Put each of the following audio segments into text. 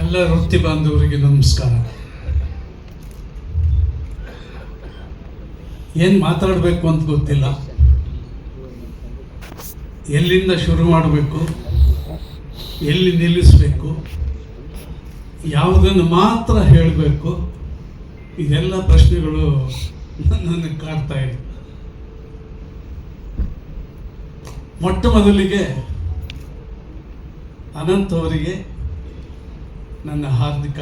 ಎಲ್ಲ ವೃತ್ತಿ ಬಾಂಧವರಿಗೆ ನಮಸ್ಕಾರ. ಏನು ಮಾತಾಡಬೇಕು ಅಂತ ಗೊತ್ತಿಲ್ಲ. ಎಲ್ಲಿಂದ ಶುರು ಮಾಡಬೇಕು? ಎಲ್ಲಿ ನಿಲ್ಲಿಸಬೇಕು? ಯಾವುದನ್ನು ಮಾತ್ರ ಹೇಳಬೇಕು? ಇದೆಲ್ಲ ಪ್ರಶ್ನೆಗಳು ನನಗೆ ಕಾಡ್ತಾ ಇದೆ. ಮೊಟ್ಟ ಮೊದಲಿಗೆ ಅನಂತ್ ಅವರಿಗೆ ನನ್ನ ಹಾರ್ದಿಕ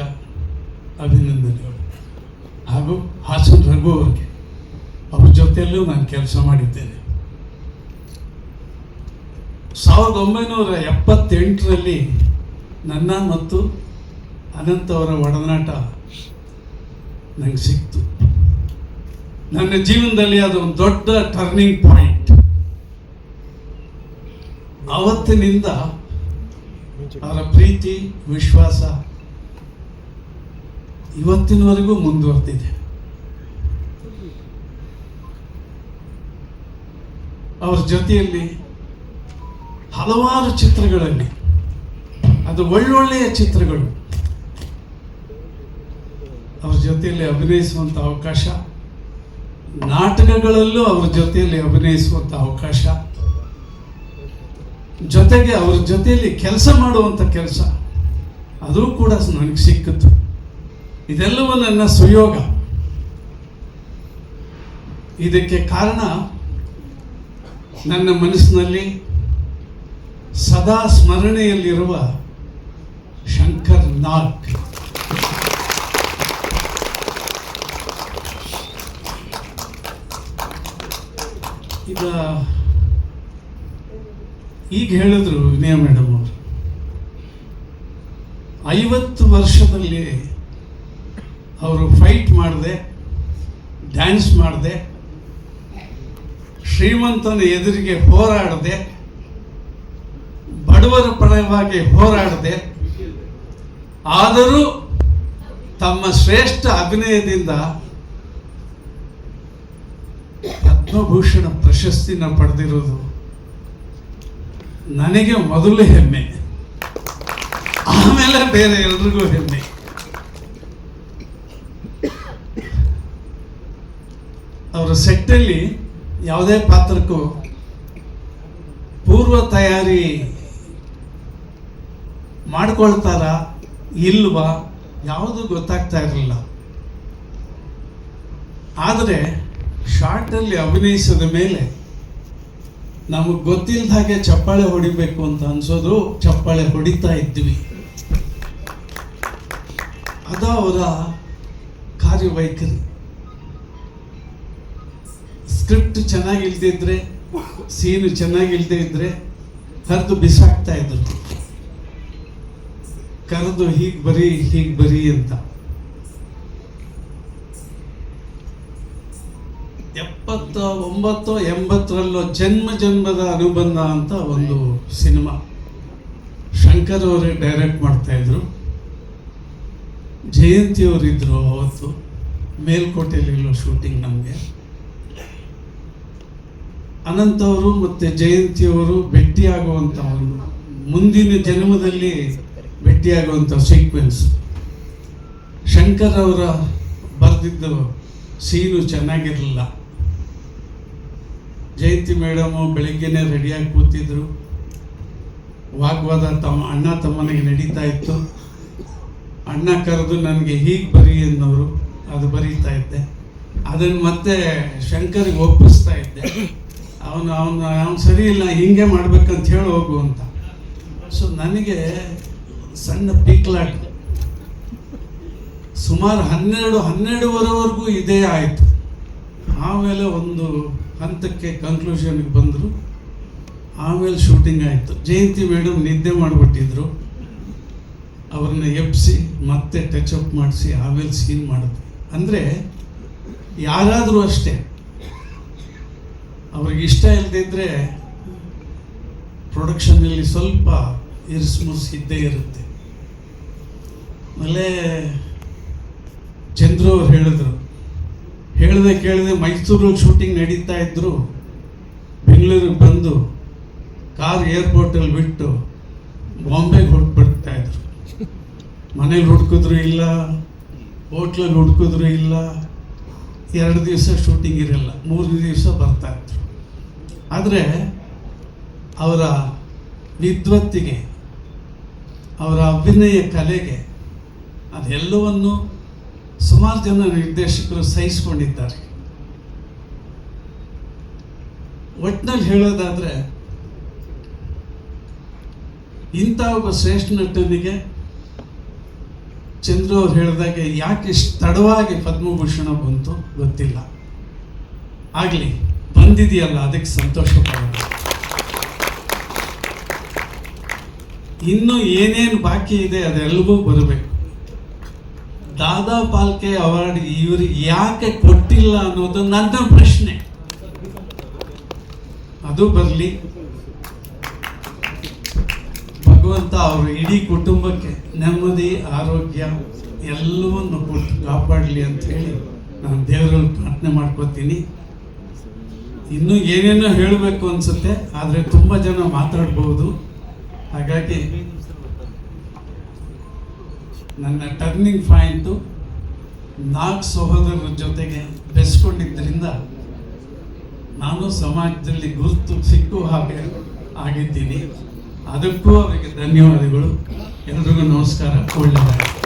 ಅಭಿನಂದನೆಗಳು. ಹಾಗೂ ಹಾಸನ್ ರಘು ಅವರಿಗೆ. ಅವ್ರ ಜೊತೆಯಲ್ಲೂ ನಾನು ಕೆಲಸ ಮಾಡಿದ್ದೇನೆ. ಸಾವಿರದ ಒಂಬೈನೂರ ಎಪ್ಪತ್ತೆಂಟರಲ್ಲಿ ನನ್ನ ಮತ್ತು ಅನಂತ ಅವರ ಒಡನಾಟ ನಂಗೆ ಸಿಕ್ತು. ನನ್ನ ಜೀವನದಲ್ಲಿ ಅದು ಒಂದು ದೊಡ್ಡ ಟರ್ನಿಂಗ್ ಪಾಯಿಂಟ್ ಅವತ್ತಿನಿಂದ ಅವರ ಪ್ರೀತಿ, ವಿಶ್ವಾಸ ಇವತ್ತಿನವರೆಗೂ ಮುಂದುವರೆದಿದೆ. ಅವರ ಜೊತೆಯಲ್ಲಿ ಹಲವಾರು ಚಿತ್ರಗಳಲ್ಲಿ, ಅದು ಒಳ್ಳೊಳ್ಳೆಯ ಚಿತ್ರಗಳು, ಅವ್ರ ಜೊತೆಯಲ್ಲಿ ಅಭಿನಯಿಸುವಂಥ ಅವಕಾಶ, ನಾಟಕಗಳಲ್ಲೂ ಅವ್ರ ಜೊತೆಯಲ್ಲಿ ಅಭಿನಯಿಸುವಂಥ ಅವಕಾಶ, ಜೊತೆಗೆ ಅವ್ರ ಜೊತೆಯಲ್ಲಿ ಕೆಲಸ ಮಾಡುವಂಥ ಕೆಲಸ, ಅದು ಕೂಡ ನನಗೆ ಸಿಕ್ಕಿತು. ಇದೆಲ್ಲವೂ ನನ್ನ ಸುಯೋಗ. ಇದಕ್ಕೆ ಕಾರಣ ನನ್ನ ಮನಸ್ಸಿನಲ್ಲಿ ಸದಾ ಸ್ಮರಣೆಯಲ್ಲಿರುವ ಶಂಕರ್ ನಾಗ್. ಈಗ ಈಗ ಹೇಳಿದ್ರು ವಿನಯ ಮೇಡಮ್ ಅವರು, ಐವತ್ತು ವರ್ಷದಲ್ಲಿ ಅವರು ಫೈಟ್ ಮಾಡಿದೆ ಡ್ಯಾನ್ಸ್ ಮಾಡಿದೆ, ಶ್ರೀಮಂತನ ಎದುರಿಗೆ ಹೋರಾಡದೆ, ಬಡವರ ಪರವಾಗಿ ಹೋರಾಡದೆ, ಆದರೂ ತಮ್ಮ ಶ್ರೇಷ್ಠ ಅಭಿನಯದಿಂದ ಪದ್ಮಭೂಷಣ ಪ್ರಶಸ್ತಿನ ಪಡೆದಿರೋದು ನನಗೆ ಮೊದಲು ಹೆಮ್ಮೆ. ಆಮೇಲೆ ಬೇರೆ ಎಲ್ರಿಗೂ ಹೆಮ್ಮೆ. ಅವರ ಸೆಟ್ಟಲ್ಲಿ ಯಾವುದೇ ಪಾತ್ರಕ್ಕೂ ಪೂರ್ವ ತಯಾರಿ ಮಾಡ್ಕೊಳ್ತಾರ ಇಲ್ವಾ ಯಾವುದು ಗೊತ್ತಾಗ್ತಾ ಇರಲಿಲ್ಲ. ಆದರೆ ಶಾರ್ಟಲ್ಲಿ ಅಭಿನಯಿಸಿದ ಮೇಲೆ ನಮಗೆ ಗೊತ್ತಿಲ್ಲದ ಹಾಗೆ ಚಪ್ಪಾಳೆ ಹೊಡಿಬೇಕು ಅಂತ ಅನ್ಸೋದು ಚಪ್ಪಾಳೆ ಹೊಡಿತಾ ಇದ್ವಿ. ಅದು ಅವರ ಕಾರ್ಯವೈಖರಿ. ಸ್ಕ್ರಿಪ್ಟ್ ಚೆನ್ನಾಗಿ ಇಲ್ದಿದ್ರೆ ಸೀನು ಚೆನ್ನಾಗಿ ಇಲ್ದೇ ಇದ್ರೆ ಕರೆದು ಬಿಸಾಕ್ತಾ ಇದ್ರು. ಕರೆದು ಹೀಗೆ ಬರಿ ಹೀಗೆ ಬರಿ ಅಂತ. ಎಪ್ಪತ್ತ, ಒಂಬತ್ತು, ಎಂಬತ್ತರಲ್ಲೋ ಜನ್ಮ ಜನ್ಮದ ಅನುಬಂಧ ಅಂತ ಒಂದು ಸಿನಿಮಾ. ಶಂಕರ್ ಅವರೇ ಡೈರೆಕ್ಟ್ ಮಾಡ್ತಾ ಇದ್ರು. ಜಯಂತಿ ಅವರಿದ್ರು ಅವತ್ತು. ಮೇಲ್ಕೋಟೆಯಲ್ಲಿರೋ ಶೂಟಿಂಗ್ ನಮಗೆ. ಅನಂತ್ ಅವರು ಮತ್ತು ಜಯಂತಿ ಅವರು ಭೇಟಿಯಾಗುವಂಥ ಒಂದು ಮುಂದಿನ ಜನ್ಮದಲ್ಲಿ ಭೇಟಿಯಾಗುವಂಥ ಸೀಕ್ವೆನ್ಸ್ ಶಂಕರ್ ಅವರ ಬರೆದಿದ್ದು ಸೀನು ಚೆನ್ನಾಗಿರಲಿಲ್ಲ. ಜಯಂತಿ ಮೇಡಮು ಬೆಳಿಗ್ಗೆನೆ ರೆಡಿಯಾಗಿ ಕೂತಿದ್ರು. ವಾಗ್ವಾದ ತಮ್ಮ ಅಣ್ಣ ತಮ್ಮನಿಗೆ ನಡೀತಾ ಇತ್ತು. ಅಣ್ಣ ಕರೆದು ನನಗೆ ಹೀಗೆ ಬರಿ ಅನ್ನೋರು ಅದು ಬರೀತಾ ಇದ್ದೆ. ಅದನ್ನು ಮತ್ತೆ ಶಂಕರಿಗೆ ಒಪ್ಪಿಸ್ತಾ ಇದ್ದೆ. ಅವನು ಅವನು ಅವನು ಸರಿ ಇಲ್ಲ, ಹಿಂಗೆ ಮಾಡ್ಬೇಕಂತ ಹೇಳಿ ಹೋಗು ಅಂತ. ಸೊ ನನಗೆ ಸಣ್ಣ ಪೀಕ್ಲಾಟ್. ಸುಮಾರು ಹನ್ನೆರಡು, ಹನ್ನೆರಡುವರೆವರೆಗೂ ಇದೇ ಆಯಿತು. ಆಮೇಲೆ ಒಂದು ಹಂತಕ್ಕೆ ಕನ್ಕ್ಲೂಷನ್ಗೆ ಬಂದರು. ಆಮೇಲೆ ಶೂಟಿಂಗ್ ಆಯಿತು. ಜಯಂತಿ ಮೇಡಮ್ ನಿದ್ದೆ ಮಾಡಿಬಿಟ್ಟಿದ್ರು. ಅವ್ರನ್ನ ಎಬ್ಸಿ, ಮತ್ತೆ ಟಚ್ ಅಪ್ ಮಾಡಿಸಿ, ಆಮೇಲೆ ಸೀನ್ ಮಾಡಿದ್ವಿ. ಅಂದರೆ, ಯಾರಾದರೂ ಅಷ್ಟೇ. ಅವ್ರಿಗೆ ಇಷ್ಟ ಇಲ್ಲದಿದ್ದರೆ ಪ್ರೊಡಕ್ಷನಲ್ಲಿ ಸ್ವಲ್ಪ ಇರಿಸ್ಮುಸ್ ಇದ್ದೇ ಇರುತ್ತೆ. ಆಮೇಲೆ ಚಂದ್ರು ಅವ್ರು ಹೇಳಿದ್ರು. ಹೇಳದೆ ಕೇಳದೆ ಮೈಸೂರಲ್ಲಿ ಶೂಟಿಂಗ್ ನಡೀತಾ ಇದ್ರು. ಬೆಂಗಳೂರಿಗೆ ಬಂದು ಕಾರ್ ಏರ್ಪೋರ್ಟಲ್ಲಿ ಬಿಟ್ಟು ಬಾಂಬೆಗೆ ಹೊರಟ್ಬಿಡ್ತಾ ಇದ್ರು. ಮನೇಲಿ ಹುಡ್ಕಿದ್ರು ಇಲ್ಲ, ಹೋಟ್ಲಲ್ಲಿ ಹುಡ್ಕಿದ್ರು ಇಲ್ಲ. ಎರಡು ದಿವಸ ಶೂಟಿಂಗ್ ಇರಲ್ಲ ಮೂರು ದಿವಸ ಬರ್ತಾ ಇದ್ರು. ಆದರೆ ಅವರ ವಿದ್ವತ್ತಿಗೆ, ಅವರ ಅಭಿನಯ ಕಲೆಗೆ ಅದೆಲ್ಲವನ್ನು ಸುಮಾರು ಜನ ನಿರ್ದೇಶಕರು ಸಹಿಸ್ಕೊಂಡಿದ್ದಾರೆ. ಒಟ್ಟಿನಲ್ಲಿ ಹೇಳೋದಾದರೆ ಇಂಥ ಒಬ್ಬ ಶ್ರೇಷ್ಠ ನಟನಿಗೆ ಚಂದ್ರು ಅವ್ರು ಹೇಳಿದಾಗೆ ಯಾಕೆ ತಡವಾಗಿ ಪದ್ಮಭೂಷಣ ಬಂತು ಗೊತ್ತಿಲ್ಲ. ಆಗಲಿ, ಬಂದಿದೆಯಲ್ಲ, ಅದಕ್ಕೆ ಸಂತೋಷ ಪಡೋಣ ಇನ್ನು ಏನೇನು ಬಾಕಿ ಇದೆ ಅದೆಲ್ಲವೂ ಬರಬೇಕು. ದಾದಾ ಪಾಲ್ಕೆ ಅವಾರ್ಡ್ ಇವ್ರಿಗೆ ಯಾಕೆ ಕೊಟ್ಟಿಲ್ಲ ಅನ್ನೋದು ನನ್ನ ಪ್ರಶ್ನೆ. ಅದು ಬರಲಿ. ಭಗವಂತ ಅವರ ಇಡೀ ಕುಟುಂಬಕ್ಕೆ ನೆಮ್ಮದಿ, ಆರೋಗ್ಯ ಎಲ್ಲವನ್ನು ಕೊಟ್ಟು ಕಾಪಾಡಲಿ ಅಂತ ಹೇಳಿ ನಾನು ದೇವರಲ್ಲಿ ಪ್ರಾರ್ಥನೆ ಮಾಡ್ಕೋತೀನಿ. ಇನ್ನೂ ಏನೇನೋ ಹೇಳಬೇಕು ಅನ್ಸುತ್ತೆ, ಆದರೆ ತುಂಬ ಜನ ಮಾತಾಡ್ಬೋದು. ಹಾಗಾಗಿ ನನ್ನ ಟರ್ನಿಂಗ್ ಪಾಯಿಂಟು ನಾಲ್ಕು ಸಹೋದರರ ಜೊತೆಗೆ ಬೆಸ್ಕೊಂಡಿದ್ದರಿಂದ ನಾನು ಸಮಾಜದಲ್ಲಿ ಗುರುತು ಸಿಕ್ಕು ಹಾಗೆ ಆಗಿದ್ದೀನಿ. ಅದಕ್ಕೂ ಅವರಿಗೆ ಧನ್ಯವಾದಗಳು. ಎಲ್ರಿಗೂ ನಮಸ್ಕಾರ. ಒಳ್ಳೆಯದಾಗಲಿ.